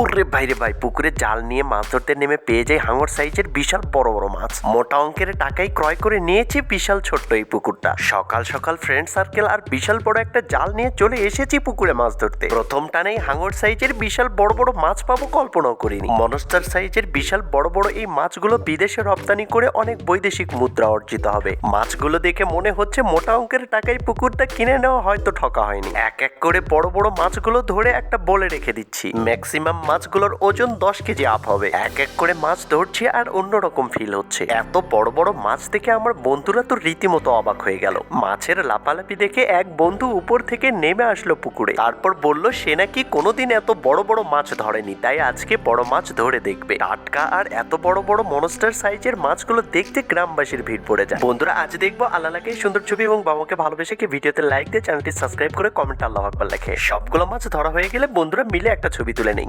ওরে ভাইরে ভাই, পুকুরে জাল নিয়ে মাছ ধরতে নেমে পেয়ে যাই হাঙর সাইজের বিশাল বড় বড় মাছ। মোটা অঙ্কের টাকাই ক্রয় করে নিয়েছি বিশাল ছোট্ট এই পুকুরটা। সকাল সকাল ফ্রেন্ড সার্কেল আর বিশাল বড় একটা জাল নিয়ে চলে এসেছি পুকুরে মাছ ধরতে। প্রথম টানেই হাঙর সাইজের বিশাল বড় বড় মাছ পাবো কল্পনাও করিনি। মনস্টার সাইজের বিশাল বড় বড় এই মাছগুলো বিদেশে রপ্তানি করে অনেক বৈদেশিক মুদ্রা অর্জিত হবে। মাছগুলো দেখে মনে হচ্ছে মোটা অঙ্কের টাকায় পুকুরটা কিনে নেওয়া হয়তো ঠকা হয়নি। এক এক করে বড় বড় মাছগুলো ধরে একটা বলে রেখে দিচ্ছি। ম্যাক্সিমাম মাছগুলোর ওজন দশ কেজি আপ হবে। এক এক করে মাছ ধরছি আর অন্যরকম ফিল হচ্ছে। এত বড় বড় মাছ দেখে আমার বন্ধুরা তো রীতিমতো অবাক হয়ে গেল। মাছের লাপালাপি দেখে এক বন্ধু উপর থেকে নেমে আসলো পুকুরে। তারপর বলল, সে নাকি কোনোদিন এত বড় বড় মাছ ধরেনি, তাই আজকে বড় মাছ ধরে দেখবে। টাটকা আর এত বড় বড় মনস্টার সাইজের মাছগুলো দেখতে গ্রামবাসীর ভিড় পড়ে যায়। বন্ধুরা, আজ দেখব আলালাকে সুন্দর ছবি এবং বাবাকে ভালোবেসে কি ভিডিওতে লাইক দিয়ে চ্যানেলটি সাবস্ক্রাইব করে কমেন্ট আল্লাহ লেখে। সবগুলো মাছ ধরা হয়ে গেলে বন্ধুরা মিলে একটা ছবি তুলে নেই।